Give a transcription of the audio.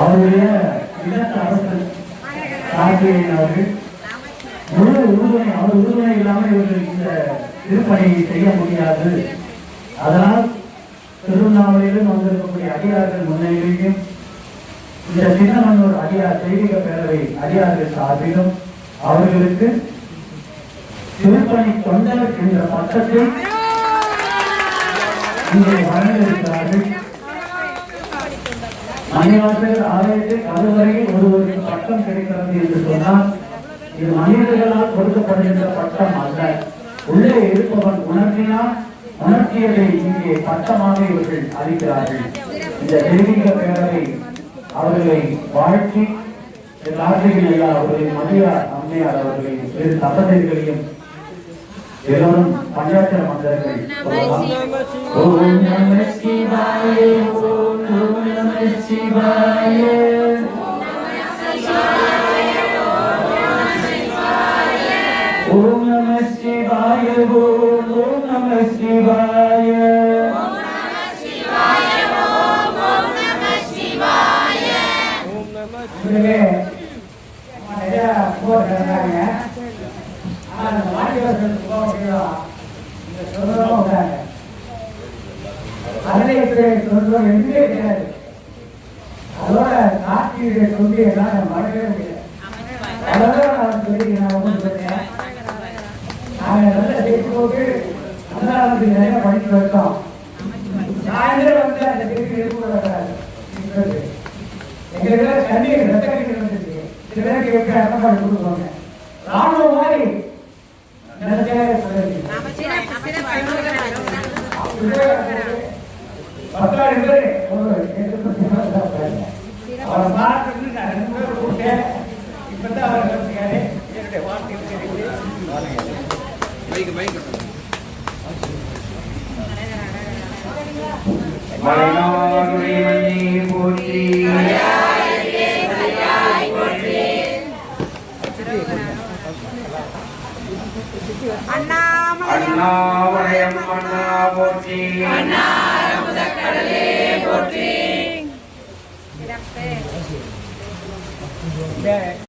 அவருடைய இல்லத்து அரசர் கார்த்திகேயன் அவர்கள் முழு உறுதுணை அவர் உறுதுணை இல்லாமல் இவர்கள் இந்த திருப்பணியை செய்ய முடியாது. அதனால் திருவண்ணாமலையிலும் வந்திருக்கக்கூடிய அடியார்கள் முன்னிலையிலும் இந்த சின்னமன்னூர் அடியார் தெய்வீக பேரவை அடியார்கள் சார்பிலும் அவர்களுக்கு திருப்பணி தொண்டர் என்ற பட்டத்தை இங்கே வழங்கியிருக்கிறார்கள். மணிவாசகர் ஆலயத்தில் அதுவரையில் ஒருவருக்கு பட்டம் கிடைக்கிறது என்று சொன்னால் இது மனிதர்களால் கொடுக்கப்படுகின்ற பட்டம் அல்ல. உள்ளே இருப்பவன் உணர்த்தினால் உணர்த்தியதை இங்கே பட்டமாக இவர்கள் அறிகிறார்கள். இந்த தெய்வீக பேரவை அவர்களை வாழ்த்தி கார்த்திகன் எல்லா அவர்களின் மதிய அம்மையார் அவர்களின் இரு தம்பதிகளையும் எல்லோரும் பஞ்சாட்சர மந்திரங்கள் சிவாய ஓம் ஓம் நம சிவாய இதுவே நிறைய போட்டுருக்காங்க அந்த மாநிலத்தில் போக முடியும் இந்த சொல்றோம் கிடையாது அதோட எல்லாம் மறக்கவே முடியாது அதோட நான் சொல்லி நான் ஒன்று சொன்னேன் நல்ல தேய்ச்சி நிறைய சாயந்தரம் வந்து அந்த தேய்ச்சி எடுத்து எங்களுக்கு கண்ணீர் ரத்த கண்ணீர் வந்துருக்கு சில பேருக்கு எப்படி அர்த்தப்பாடு கொடுக்குவாங்க ராணுவம் மாதிரி. பத்தாயிரம் பேர். மலைநாடுடைய மண்ணே போற்றி. அண்ணாமலையம் அண்ணா போற்றி இந்த